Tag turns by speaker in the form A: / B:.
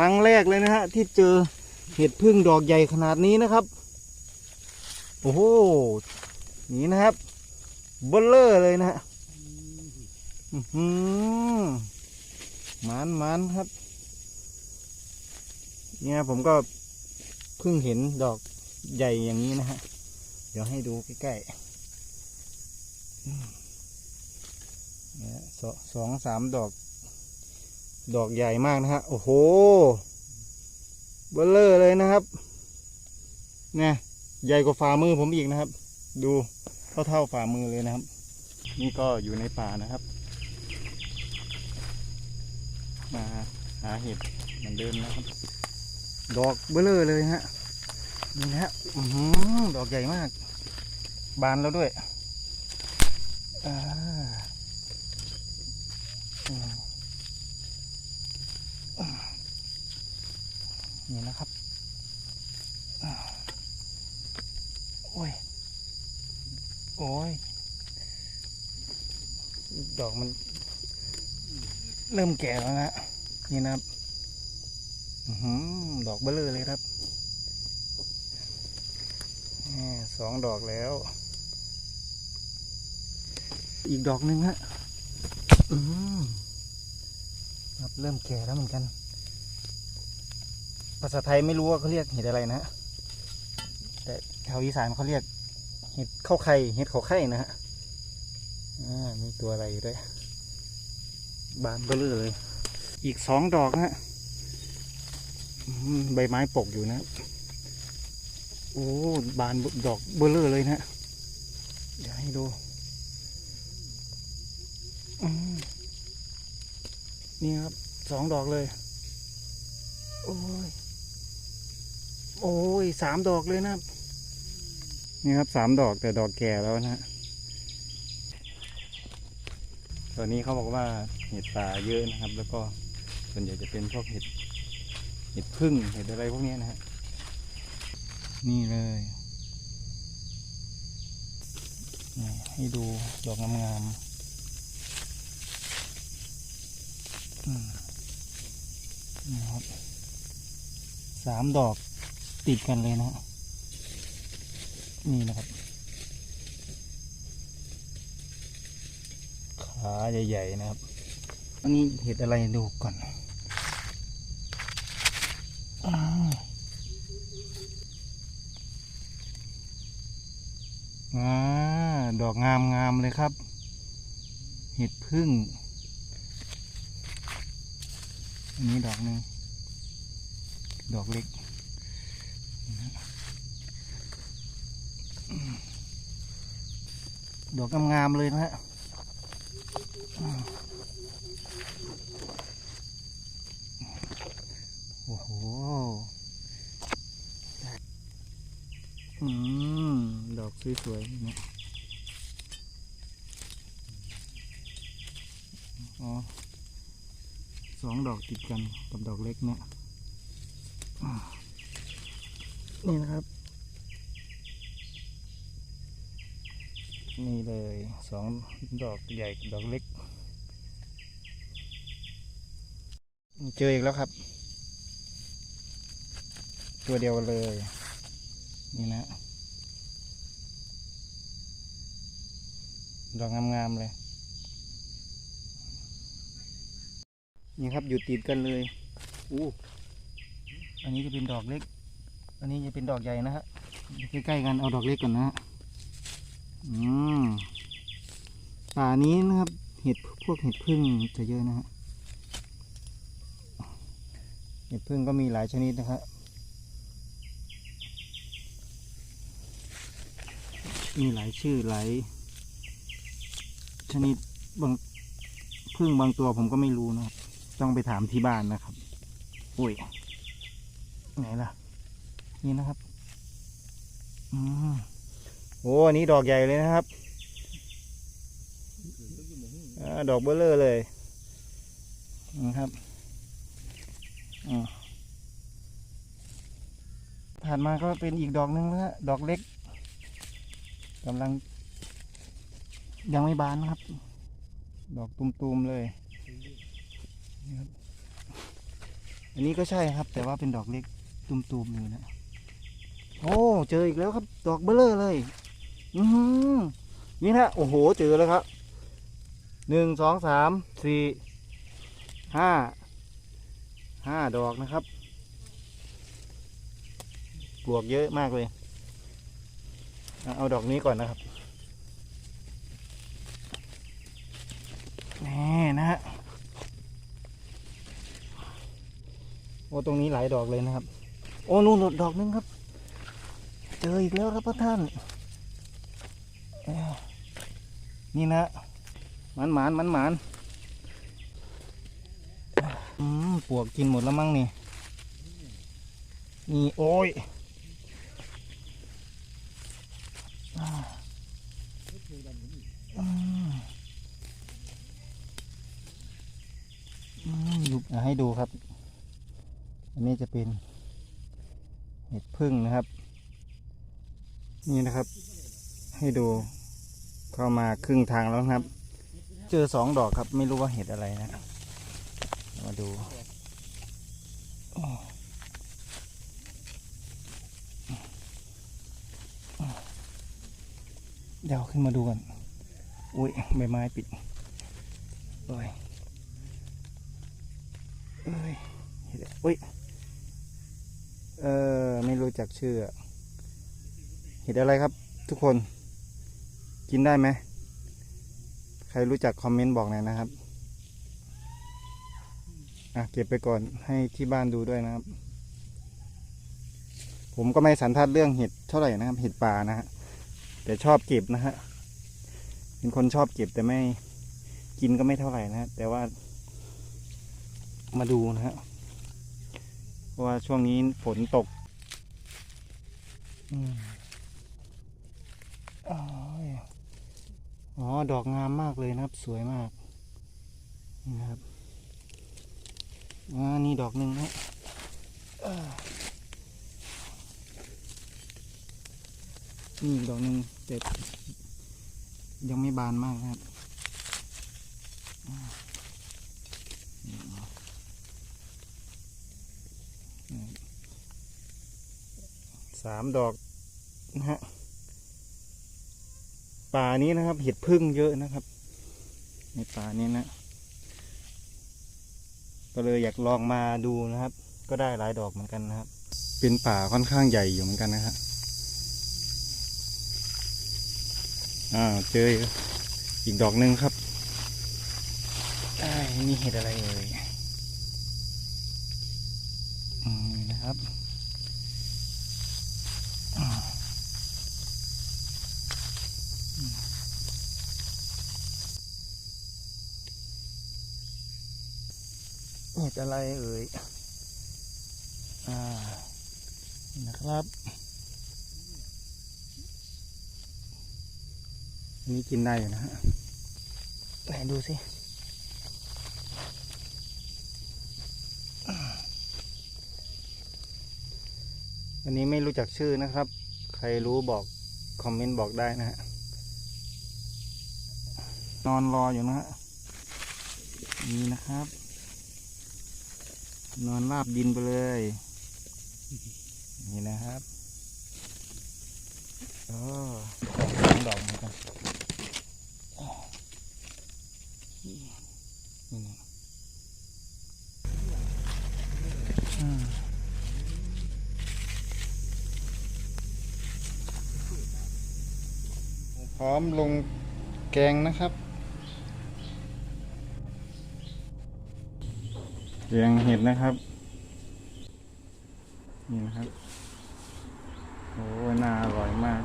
A: รั้งแรกเลยนะฮะที่เจอเห็ดพึ่งดอกใหญ่ขนาดนี้นะครับ โอ้โห นี่นะครับเบลเลอร์เลยนะฮะหือหมันมันครับ เนี่ยผมก็เพิ่งเห็นดอกใหญ่อย่างนี้นะฮะ เดี๋ยวให้ดูใกล้ๆนี่สองสามดอก ดอกใหญ่มากนะฮะ โอ้โหเบลเลอร์เลยนะครับเนี่ยใหญ่กว่าฝ่ามือผมอีกนะครับ ดูเท่าเท่าๆฝ่ามือเลยนะครับ นี่ก็อยู่ในป่านะครับ มาหาเห็ดเหมือนเดิมนะครับ ดอกเบลเลอร์เลยฮะนี่นะฮะดอกใหญ่มาก บานแล้วด้วยอ่าอืม นี่นะครับอโอ้ย โอ้ย ดอกมัน เริ่มแก่แล้วนะนี่นะครับดอกเบลเลอร์เลยครับสองดอกแล้ว อีกดอกหนึ่งฮะอืมครับเริ่มแก่แล้วเหมือนกัน ภาษาไทยไม่รู้ว่าเขาเรียกเห็ดอะไรนะฮะแต่แถวอีสานเขาเรียกเห็ดข้าวไข่เห็ดเขาไข่นะฮะอ่ามีตัวอะไรอยู่ด้วยบานเบลอเลย อีกสองดอกฮะใบไม้ปกอยู่นะโอ้บานดอกเบลเลอเลยนะเดี๋ยวให้ดูอืมนี่ครับสองดอกเลย โอ้ย โอ้ยสามดอกเลยนะครับ นี่ครับสามดอกแต่ดอกแก่แล้วนะฮะตอนนี้เขาบอกว่าเห็ดป่าเยอะนะครับ แล้วก็ส่วนใหญ่จะเป็นพวกเห็ดเห็ดพึ่งเห็ดอะไรพวกนี้นะฮะนี่เลยให้ดูดอกงามๆนี่ครับสามดอก ติดกันเลยนะนี่นะครับ ขาใหญ่ๆนะครับ อันนี้เห็ดอะไรดูก่อนอาอ่าดอกงามงามๆเลยครับ เห็ดพึ่ง อันนี้ดอกหนึ่งดอกเล็ก ดอกงามๆเลยนะฮะโอ้โหอืม ดอกสวยๆนะอ๋อสองดอกติดกันกับดอกเล็กเนี่ยอ่า นี่นะครับ นี่เลยสองดอกใหญ่ดอกเล็ก เจออีกแล้วครับ ตัวเดียวเลย นี่นะ ดอกงามๆเลย นี่ครับอยู่ติดกันเลยอู้อันนี้จะเป็นดอกเล็ก อันนี้จะเป็นดอกใหญ่นะฮะใกล้ๆกันเอาดอกเล็กก่อนนะฮะอืมป่านี้นะครับ เห็ดพวกเห็ดพึ่งจะเยอะนะฮะเห็ดพึ่งก็มีหลายชนิดนะครับมีหลายชื่อหลายชนิดบางพึ่งบางตัวผมก็ไม่รู้นะครับต้องไปถามที่บ้านนะครับ อุ้ย ไหนล่ะ นี่นะครับอืมโอ้อันนี้ดอกใหญ่เลยนะครับอดอกเบลเลอร์เลยนะครับอมผ่านมาก็เป็นอีกดอกหนึงนะฮะดอกเล็กกำลัง ยังไม่บานนะครับ ดอกตุมๆเลยนี่ครับอันนี้ก็ใช่ครับ แต่ว่าเป็นดอกเล็กตุ่มๆอยู่นะ โอ้เจออีกแล้วครับ ดอกเบลเลอร์เลย อือหือนี่นะโอ้โหเจอแล้วครับหนึ่งสองสามสี่ห้าห้าดอกนะครับปลวกเยอะมากเลยเอาเอาดอกนี้ก่อนนะครับนี่นะฮะโอ้ตรงนี้หลายดอกเลยนะครับ โอ้นู่นดอกนึงครับ เจออีกแล้วครับพ่อท่าน นี่นะหมันหมานหมันหมานปวกกินหมดแล้วมั้งนี่ นี่ โอ้ยอยู่ให้ดูครับ อันนี้จะเป็นเห็ดพึ่งนะครับ นี่นะครับ ให้ดูเข้ามาครึ่งทางแล้วครับ เจอสองดอกครับ ไม่รู้ว่าเห็ดอะไรนะ มาดูเดี๋ยวขึ้นมาดูกัน อุ้ยใบไม้ปิดโอ้ยเอ้ยเห็ดอุ้ย เออ ไม่รู้จักชื่ออะ ห็ดอะไรครับ ทุกคนกินได้ไหม ใครรู้จักคอมเมนต์บอกหน่อยนะครับ อะเก็บไปก่อนให้ที่บ้านดูด้วยนะครับ ผมก็ไม่สันทัดเรื่องเห็ดเท่าไหร่นะครับ เห็ดป่านะฮะแต่ชอบเก็บนะฮะเป็นคนชอบเก็บแต่ไม่กินก็ไม่เท่าไหร่นะแต่ว่า มาดูนะฮะเพราะว่าช่วงนี้ฝนตกอม อ๋อ ดอกงามมากเลยนะครับ สวยมาก นี่นะครับ อ่า นี่ดอกหนึ่งนะนี่ดอกหนึ่งแต่ยังไม่บานมากนะครับอ่านี่เนาะสามดอกนะฮะ ป่านี้นะครับ เห็ดพึ่งเยอะนะครับ ในป่านี้นะ ก็เลยอยากลองมาดูนะครับ ก็ได้หลายดอกเหมือนกันนะครับ เป็นป่าค่อนข้างใหญ่อยู่เหมือนกันนะฮะอ่าเจออีกดอกหนึ่งครับอ้ายนี่เห็ดอะไรเอ่ยอืมนะครับ เห็ดอะไรเอ่ย อ่านี่นะครับอันนี้กินได้อยู่นะฮะ ไหนดูสิอันนี้ไม่รู้จักชื่อนะครับ ใครรู้บอกคอมเมนต์บอกได้นะฮะ นอนรออยู่นะฮะ นี่นะครับ นอนราบดินไปเลย นี่นะครับโอ้สองดอกเหมือนกันนี่นะพร้อมลงแกงนะครับ แกงเห็ดนะครับ นี่นะครับ โอ้หน่าอร่อยมาก